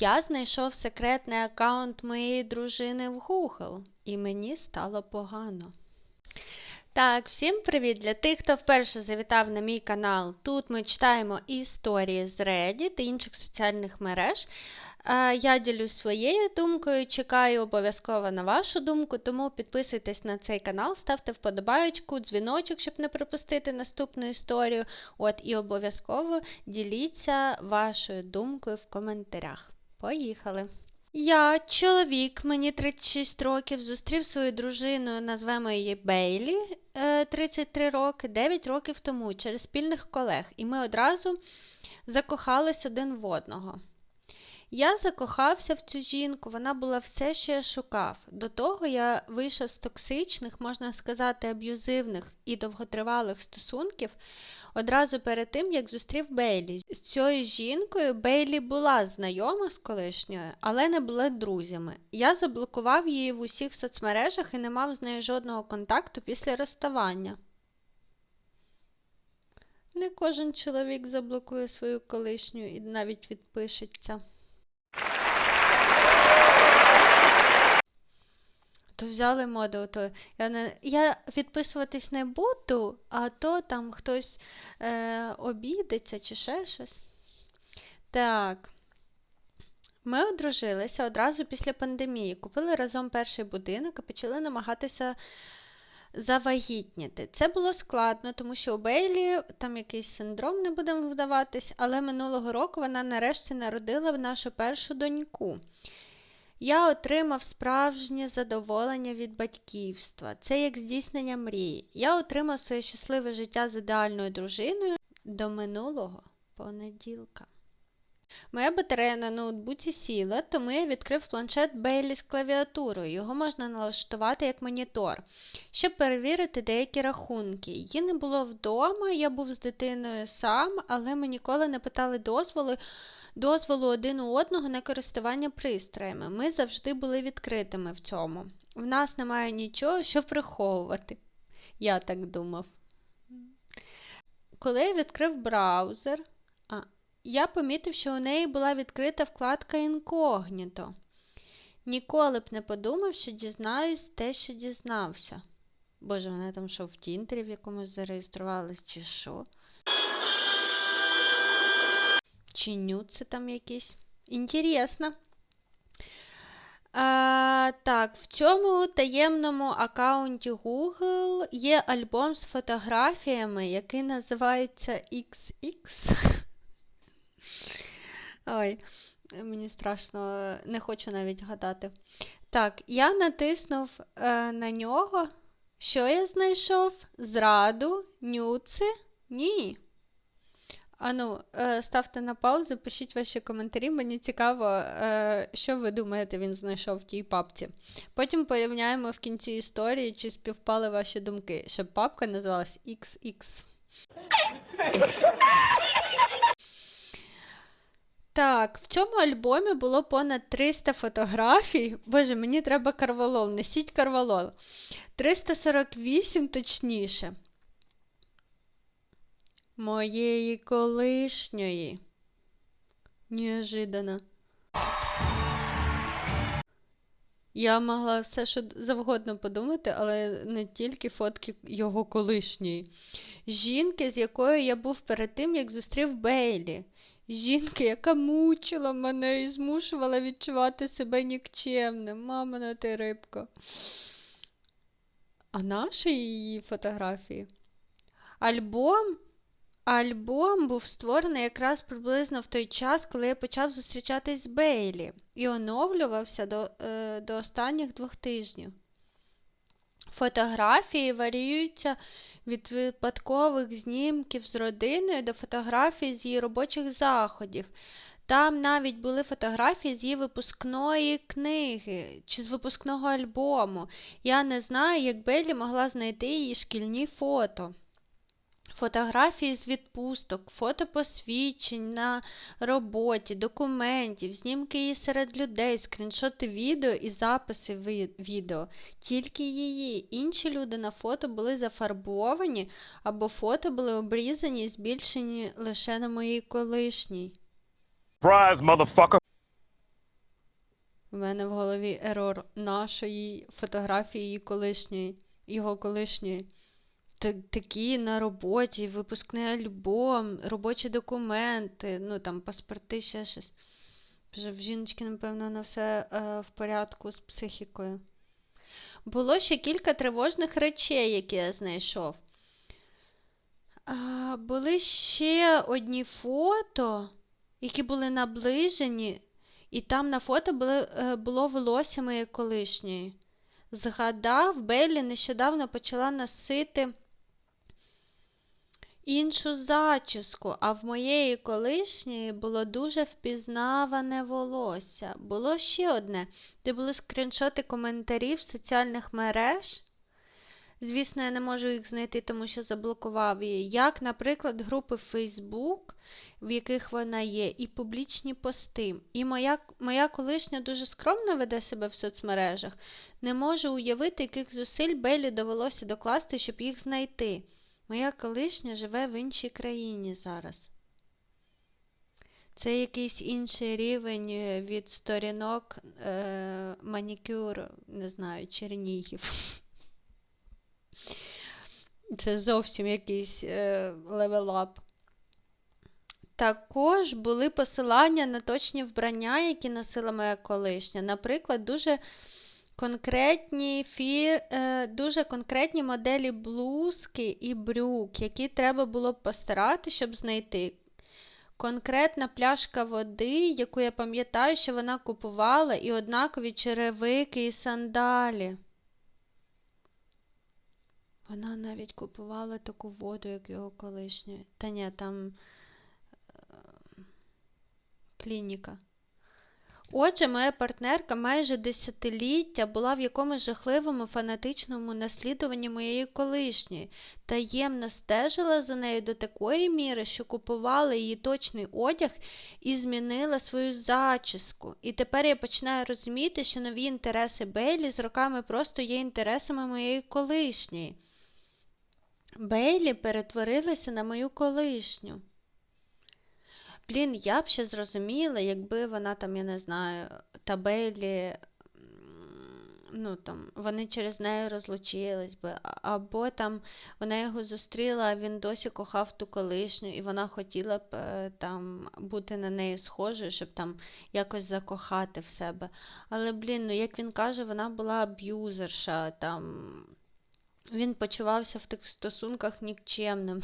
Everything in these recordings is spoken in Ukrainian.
Я знайшов секретний аккаунт моєї дружини в Google, і мені стало погано. Так, всім привіт! Для тих, хто вперше завітав на мій канал. Тут ми читаємо історії з Reddit та інших соціальних мереж. Е, Я ділюсь своєю думкою, чекаю обов'язково на вашу думку, тому підписуйтесь на цей канал, ставте вподобаючку, дзвіночок, щоб не пропустити наступну історію. От і обов'язково діліться вашою думкою в коментарях. Поїхали! Я чоловік, мені 36 років, зустрів свою дружину, назвемо її Бейлі, е, 33 роки, 9 років тому через спільних колег, і ми одразу закохались один в одного. Я закохався в цю жінку, вона була все, що я шукав. До того я вийшов з токсичних, можна сказати, аб'юзивних і довготривалих стосунків одразу перед тим, як зустрів Бейлі. З цією жінкою Бейлі була знайома з колишньою, але не були друзями. Я заблокував її в усіх соцмережах і не мав з нею жодного контакту після розставання. Не кожен чоловік заблокує свою колишню і навіть відпишеться. То взяли моду, то я не я відписуватись не буду, а то там хтось е, обідеться чи ще щось. Так. Ми одружилися одразу після пандемії, купили разом перший будинок і почали намагатися завагітніти. Це було складно, тому що у Бейлі там якийсь синдром, не будемо вдаватись, але минулого року вона нарешті народила нашу першу доньку. Я отримав справжнє задоволення від батьківства. Це як здійснення мрії. Я отримав своє щасливе життя з ідеальною дружиною до минулого понеділка. Моя батарея на ноутбуці сіла, тому я відкрив планшет Бейлі з клавіатурою. Його можна налаштувати як монітор, щоб перевірити деякі рахунки. Її не було вдома, я був з дитиною сам, але ми ніколи не питали дозволу дозволу один у одного на користування пристроями. Ми завжди були відкритими в цьому. В нас немає нічого, що приховувати. Я так думав. Коли я відкрив браузер, я помітив, що у неї була відкрита вкладка інкогніто. Ніколи б не подумав, що дізнаюсь те, що дізнався. Боже, вона там що в Тіндері в якомусь зареєструвалась, чи що? Чи нюци там якісь? Інтересно. А, так, в цьому таємному аккаунті Google є альбом з фотографіями, який називається XX. Ой, мені страшно, не хочу навіть гадати. Так, я натиснув е, на нього. Що я знайшов? Зраду, нюци? Ні. Ану, е, ставте на паузу, пишіть ваші коментарі. Мені цікаво, е, що ви думаєте, він знайшов в тій папці. Потім порівняємо в кінці історії, чи співпали ваші думки, щоб папка називалась XX. Так, в цьому альбомі було понад 300 фотографій. Боже, мені треба карвалол, несіть карвалол. 348 точніше. Моєї колишньої. Неожиданно. Я могла все, що завгодно подумати, але не тільки фотки його колишньої. Жінки, з якою я був перед тим, як зустрів Бейлі. Жінки, яка мучила мене і змушувала відчувати себе нікчемним. Мамина ти рибка. А наші її фотографії? Альбом? Альбом був створений якраз приблизно в той час, коли я почав зустрічатись з Бейлі і оновлювався до, е, до останніх двох тижнів. Фотографії варіюються від випадкових знімків з родиною до фотографій з її робочих заходів. Там навіть були фотографії з її випускної книги чи з випускного альбому. Я не знаю, як Беллі могла знайти її шкільні фото. Фотографії з відпусток, фото посвідчень на роботі, документів, знімки її серед людей, скріншоти відео і записи відео. Тільки її. Інші люди на фото були зафарбовані або фото були обрізані і збільшені лише на моїй колишній. Rise, motherfucker. мене в голові ерор нашої фотографії її колишньої, його колишньої. Та- Такі на роботі, випускний альбом, робочі документи, ну там паспорти, ще щось. В жіночки, напевно, на все е, в порядку з психікою. Було ще кілька тривожних речей, які я знайшов. А, були ще одні фото, які були наближені, і там на фото були, е, було волосся моєї колишньої. Згадав, Беллі нещодавно почала носити іншу зачіску, а в моєї колишньої було дуже впізнаване волосся. Було ще одне, де були скріншоти коментарів соціальних мереж. Звісно, я не можу їх знайти, тому що заблокував її. Як, наприклад, групи Facebook, в яких вона є, і публічні пости. І моя, моя колишня дуже скромно веде себе в соцмережах. Не можу уявити, яких зусиль Беллі довелося докласти, щоб їх знайти. Моя колишня живе в іншій країні зараз. Це якийсь інший рівень е, від сторінок е, манікюр, не знаю, Чернігів. Це зовсім якийсь е, левелап. Також були посилання на точні вбрання, які носила моя колишня. Наприклад, дуже конкретні фі... е, дуже конкретні моделі блузки і брюк, які треба було б постарати, щоб знайти. Конкретна пляшка води, яку я пам'ятаю, що вона купувала, і однакові черевики і сандалі. Вона навіть купувала таку воду, як його колишня. Та ні, там е, клініка. Отже, моя партнерка майже десятиліття була в якомусь жахливому фанатичному наслідуванні моєї колишньої, таємно стежила за нею до такої міри, що купувала її точний одяг і змінила свою зачіску. І тепер я починаю розуміти, що нові інтереси Бейлі з роками просто є інтересами моєї колишньої. Бейлі перетворилася на мою колишню. Блін, я б ще зрозуміла, якби вона там, я не знаю, та Бейлі, ну там, вони через неї розлучились би, або там вона його зустріла, а він досі кохав ту колишню, і вона хотіла б е, там бути на неї схожою, щоб там якось закохати в себе. Але, блін, ну як він каже, вона була аб'юзерша, там. Він почувався в тих стосунках нікчемним.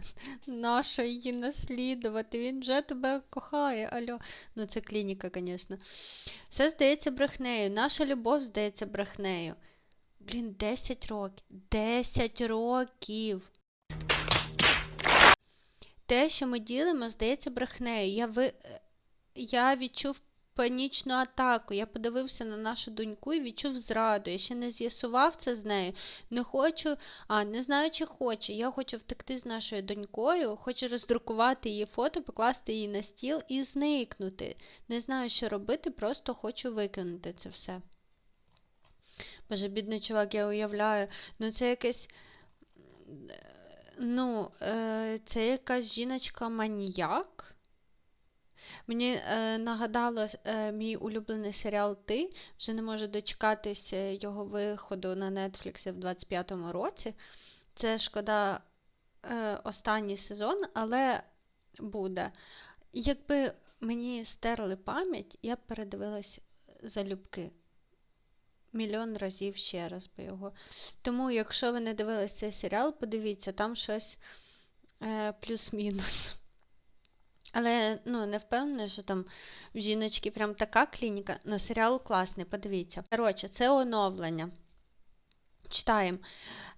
Нащо її наслідувати? Він вже тебе кохає. Альо. Ну, це клініка, звісно. Все здається брехнею. Наша любов здається брехнею. Блін, 10 років. 10 років. Те, що ми ділимо, здається брехнею. Я ви... Я відчув панічну атаку. Я подивився на нашу доньку і відчув зраду. Я ще не з'ясував це з нею. Не хочу, а не знаю, чи хочу. Я хочу втекти з нашою донькою, хочу роздрукувати її фото, покласти її на стіл і зникнути. Не знаю, що робити, просто хочу викинути це все. Боже, бідний чувак, я уявляю, ну це якесь. Ну, е, це якась жіночка маніяк. Мені е, нагадало е, мій улюблений серіал Ти. Вже не можу дочекатися його виходу на Netflix в 25-му році. Це шкода е, останній сезон, але буде. Якби мені стерли пам'ять, я б передивилась залюбки. Мільйон разів ще раз би його. Тому, якщо ви не дивились цей серіал, подивіться, там щось е, плюс-мінус. Але ну, не впевнена, що там в жіночки прям така клініка. Ну, серіал класний, подивіться. Коротше, це оновлення. Читаємо.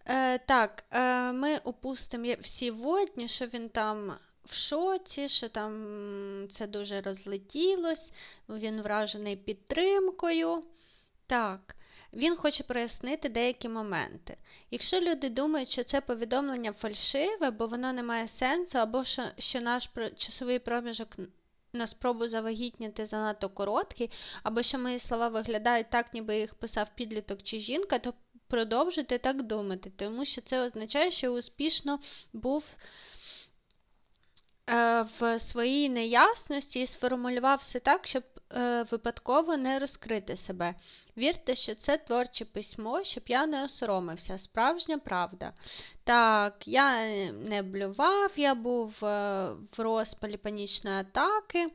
Е, Так, е, ми опустимо всі водні, що він там в шоці, що там це дуже розлетілось, він вражений підтримкою. Так. Він хоче прояснити деякі моменти. Якщо люди думають, що це повідомлення фальшиве, бо воно не має сенсу, або що, що наш часовий проміжок на спробу завагітніти занадто короткий, або що мої слова виглядають так, ніби їх писав підліток чи жінка, то продовжуйте так думати, тому що це означає, що успішно був е, в своїй неясності сформулював все так, щоб е, випадково не розкрити себе. Вірте, що це творче письмо, щоб я не осоромився. Справжня правда. Так, я не блював, я був е, в розпалі панічної атаки.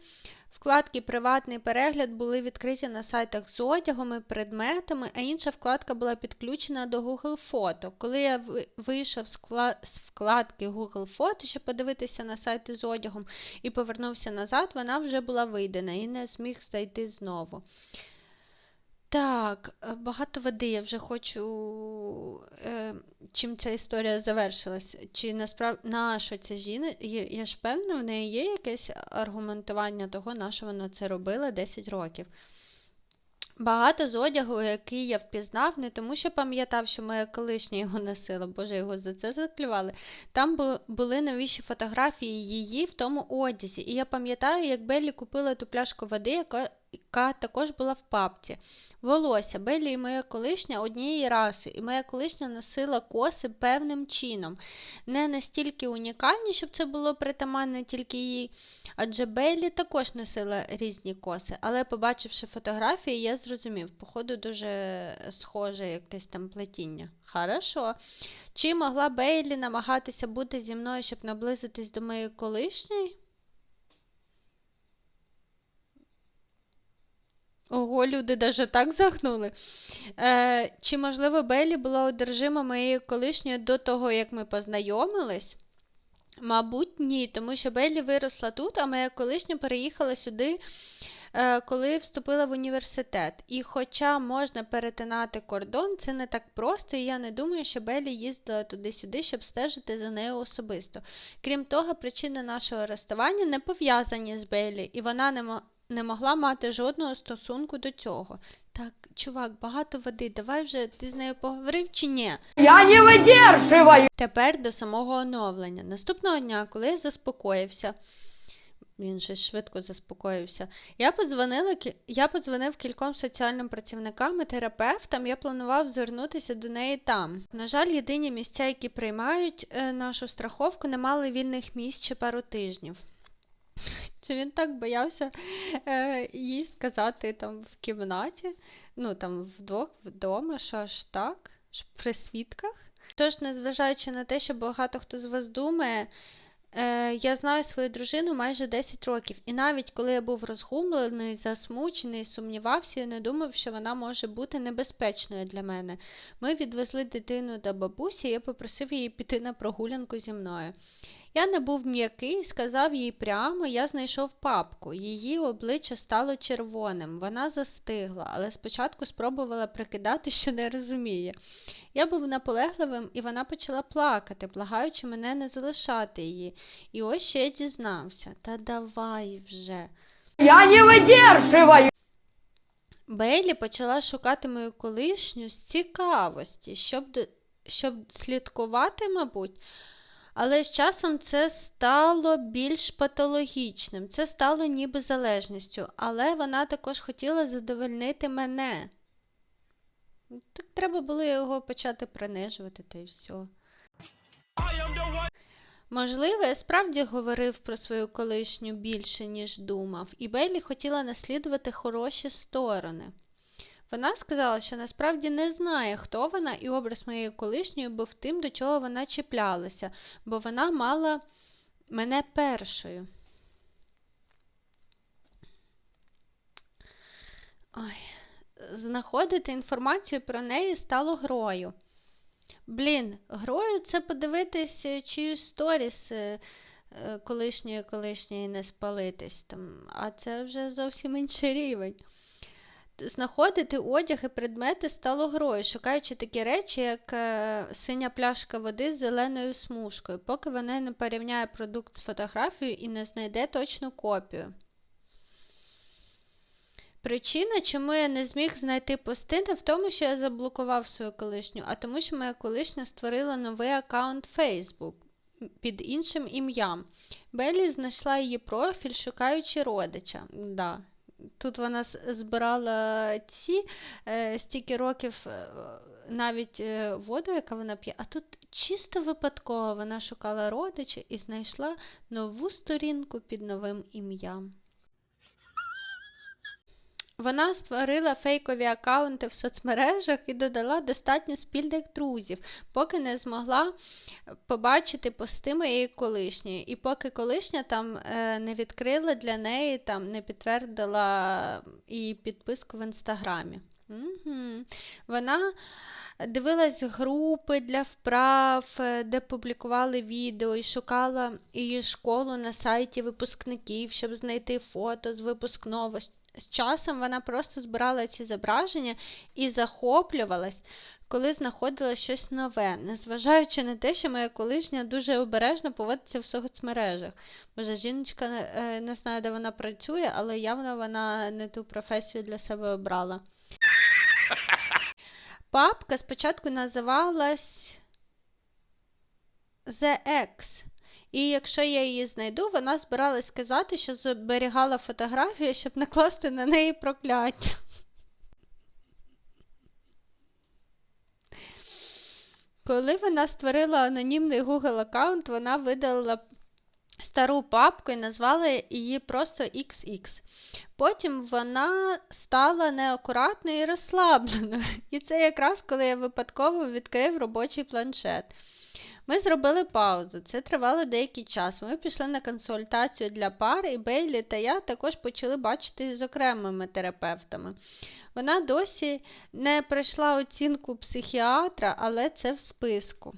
Вкладки Приватний перегляд були відкриті на сайтах з одягом і предметами, а інша вкладка була підключена до Google Фото. Коли я вийшов з вкладки Google Фото, щоб подивитися на сайти з одягом, і повернувся назад, вона вже була видана і не зміг зайти знову. Так, е, багато води. Я вже хочу, е, чим ця історія завершилась. Чи насправді наша ця жінка, я, ж певна, в неї є якесь аргументування того, на що вона це робила 10 років. Багато з одягу, який я впізнав, не тому, що пам'ятав, що моя колишня його носила, боже, його за це заклювали. Там бу- були новіші фотографії її в тому одязі. І я пам'ятаю, як Беллі купила ту пляшку води, яка, яка також була в папці. Волосся. Беллі і моя колишня однієї раси, і моя колишня носила коси певним чином. Не настільки унікальні, щоб це було притаманне тільки їй, адже Беллі також носила різні коси, але побачивши фотографії, я зрозумів, походу дуже схоже якесь там плетіння. Хорошо. Чи могла Бейлі намагатися бути зі мною, щоб наблизитись до моєї колишньої? Ого, люди даже так загнули. Е, чи, можливо, Беллі була одержима моєю колишньою до того, як ми познайомились? Мабуть, ні, тому що Беллі виросла тут, а моя колишня переїхала сюди, е, коли вступила в університет. І хоча можна перетинати кордон, це не так просто, і я не думаю, що Беллі їздила туди-сюди, щоб стежити за нею особисто. Крім того, причини нашого розставання не пов'язані з Беллі, і вона не, мо- не могла мати жодного стосунку до цього. Так, чувак, багато води, давай вже ти з нею поговорив чи ні? Я не выдерживаю! Тепер до самого оновлення. Наступного дня, коли я заспокоївся, він же швидко заспокоївся. Я подзвонила, я подзвонив кільком соціальним працівникам і терапевтам. Я планував звернутися до неї там. На жаль, єдині місця, які приймають е, нашу страховку, не мали вільних місць ще пару тижнів. Чи він так боявся е, їй сказати там в кімнаті, ну там вдвох вдома, що аж так, ж при свідках? Тож, незважаючи на те, що багато хто з вас думає, е, я знаю свою дружину майже 10 років, і навіть коли я був розгублений, засмучений, сумнівався, я не думав, що вона може бути небезпечною для мене. Ми відвезли дитину до бабусі, і я попросив її піти на прогулянку зі мною. Я не був м'який, сказав їй прямо, я знайшов папку. Її обличчя стало червоним. Вона застигла, але спочатку спробувала прикидати, що не розуміє. Я був наполегливим, і вона почала плакати, благаючи мене не залишати її. І ось що я дізнався. Та давай вже. Я не выдерживаю! Бейлі почала шукати мою колишню з цікавості, щоб, щоб слідкувати, мабуть. Але з часом це стало більш патологічним, це стало ніби залежністю, але вона також хотіла задовольнити мене. Так треба було його почати принижувати та й все. Можливо, я справді говорив про свою колишню більше, ніж думав, і Бейлі хотіла наслідувати хороші сторони. Вона сказала, що насправді не знає, хто вона, і образ моєї колишньої був тим, до чого вона чіплялася, бо вона мала мене першою. Ой. Знаходити інформацію про неї стало грою. Блін, грою це подивитись е, чиюсь сторіс е, е, колишньої колишньої не спалитись там, а це вже зовсім інший рівень. Знаходити одяг і предмети стало грою, шукаючи такі речі, як е, синя пляшка води з зеленою смужкою, поки вона не порівняє продукт з фотографією і не знайде точну копію. Причина, чому я не зміг знайти пости, не в тому, що я заблокував свою колишню, а тому, що моя колишня створила новий аккаунт Facebook під іншим ім'ям. Беллі знайшла її профіль, шукаючи родича. Да. Тут вона збирала ці е, стільки років е, навіть е, воду, яка вона п'є, а тут чисто випадково вона шукала родича і знайшла нову сторінку під новим ім'ям. Вона створила фейкові акаунти в соцмережах і додала достатньо спільних друзів, поки не змогла побачити пости моєї колишньої. І поки колишня там е, не відкрила для неї, там не підтвердила її підписку в інстаграмі. Угу. Вона дивилась групи для вправ, е, де публікували відео, і шукала її школу на сайті випускників, щоб знайти фото з випускного. З часом вона просто збирала ці зображення і захоплювалась, коли знаходила щось нове, незважаючи на те, що моя колишня дуже обережно поводиться в соцмережах. Боже, жіночка е, не знаю, де вона працює, але явно вона не ту професію для себе обрала. Папка спочатку називалась The X. І якщо я її знайду, вона збиралась сказати, що зберігала фотографію, щоб накласти на неї прокляття. Коли вона створила анонімний Google аккаунт, вона видалила стару папку і назвала її просто XX. Потім вона стала неакуратною і розслабленою. І це якраз коли я випадково відкрив робочий планшет. Ми зробили паузу. Це тривало деякий час. Ми пішли на консультацію для пар, і Бейлі та я також почали бачити з окремими терапевтами. Вона досі не пройшла оцінку психіатра, але це в списку.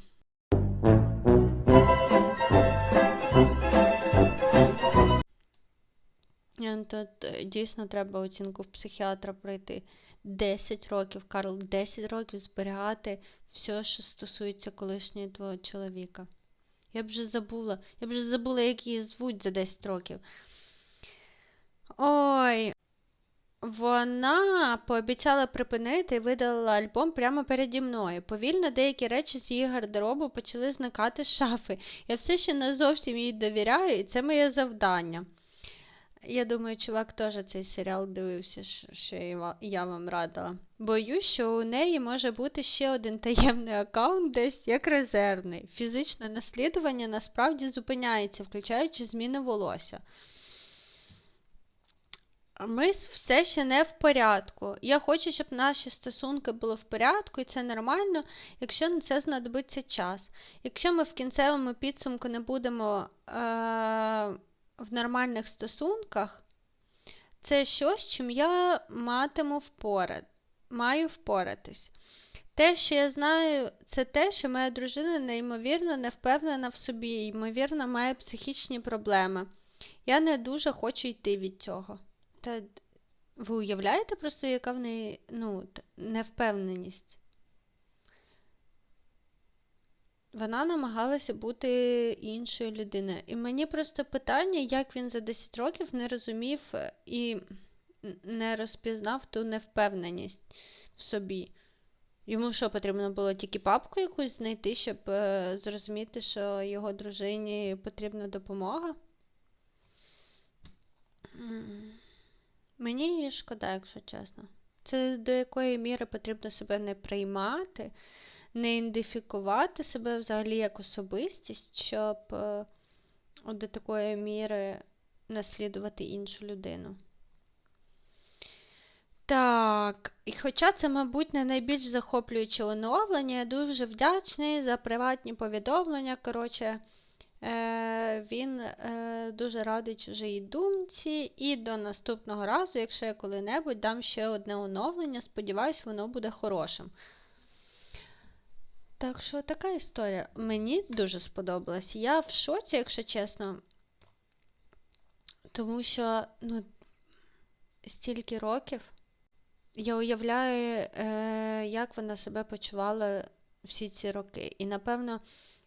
Е, Тут е, дійсно треба оцінку в психіатра пройти. 10 років, Карл, 10 років зберігати все, що стосується колишнього твого чоловіка. Я б вже забула, я б вже забула, як її звуть за 10 років. Ой, вона пообіцяла припинити і видалила альбом прямо переді мною. Повільно деякі речі з її гардеробу почали зникати з шафи. Я все ще не зовсім їй довіряю, і це моє завдання. Я думаю, чувак теж цей серіал дивився, що я вам радила. Боюсь, що у неї може бути ще один таємний аккаунт десь як резервний. Фізичне наслідування насправді зупиняється, включаючи зміни волосся. Ми все ще не в порядку. Я хочу, щоб наші стосунки були в порядку, і це нормально, якщо на це знадобиться час. Якщо ми в кінцевому підсумку не будемо. Е- в нормальних стосунках це щось, чим я матиму впорад, маю впоратись. Те, що я знаю, це те, що моя дружина неймовірно не впевнена в собі, ймовірно, має психічні проблеми. Я не дуже хочу йти від цього. Та ви уявляєте просто, яка в неї ну, невпевненість? Вона намагалася бути іншою людиною. І мені просто питання, як він за 10 років не розумів е, і не розпізнав ту невпевненість в собі. Йому що потрібно було тільки папку якусь знайти, щоб е, зрозуміти, що його дружині потрібна допомога? Мені шкода, якщо чесно. Це до якої міри потрібно себе не приймати не ідентифікувати себе взагалі як особистість, щоб е, до такої міри наслідувати іншу людину. Так, і хоча це, мабуть, не найбільш захоплююче оновлення, я дуже вдячний за приватні повідомлення. Коротше, е, він е, дуже радий чужій думці. І до наступного разу, якщо я коли-небудь дам ще одне оновлення, сподіваюсь, воно буде хорошим. Так що така історія. Мені дуже сподобалась. Я в шоці, якщо чесно. Тому що, ну, стільки років я уявляю, е, як вона себе почувала всі ці роки. І, напевно,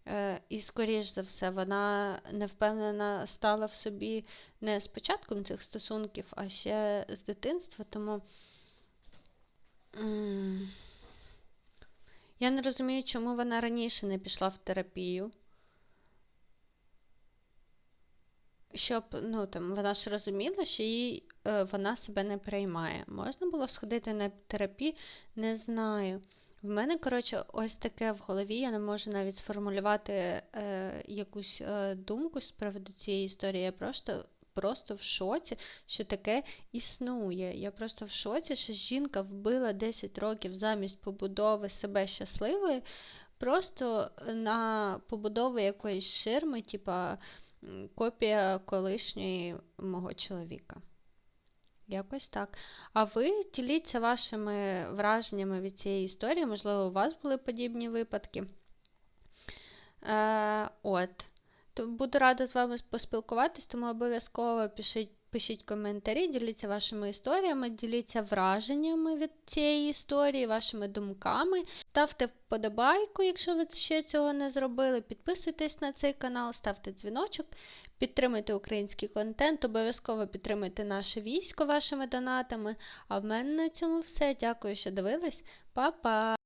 е, і, скоріш за все, вона не впевнена стала в собі не з початком цих стосунків, а ще з дитинства, тому. М я не розумію, чому вона раніше не пішла в терапію. Щоб, ну там, вона ж розуміла, що їй, е, вона себе не приймає. Можна було сходити на терапію? Не знаю. В мене, коротше, ось таке в голові, я не можу навіть сформулювати е, якусь е, думку з приводу цієї історії. Я просто просто в шоці, що таке існує. Я просто в шоці, що жінка вбила 10 років замість побудови себе щасливою, просто на побудову якоїсь ширми, типа копія колишньої мого чоловіка. Якось так. А ви діліться вашими враженнями від цієї історії, можливо, у вас були подібні випадки. Е, от. То буду рада з вами поспілкуватись, тому обов'язково пишіть, пишіть коментарі, діліться вашими історіями, діліться враженнями від цієї історії, вашими думками. Ставте вподобайку, якщо ви ще цього не зробили. Підписуйтесь на цей канал, ставте дзвіночок, підтримуйте український контент, обов'язково підтримуйте наше військо вашими донатами. А в мене на цьому все. Дякую, що дивились. Па-па!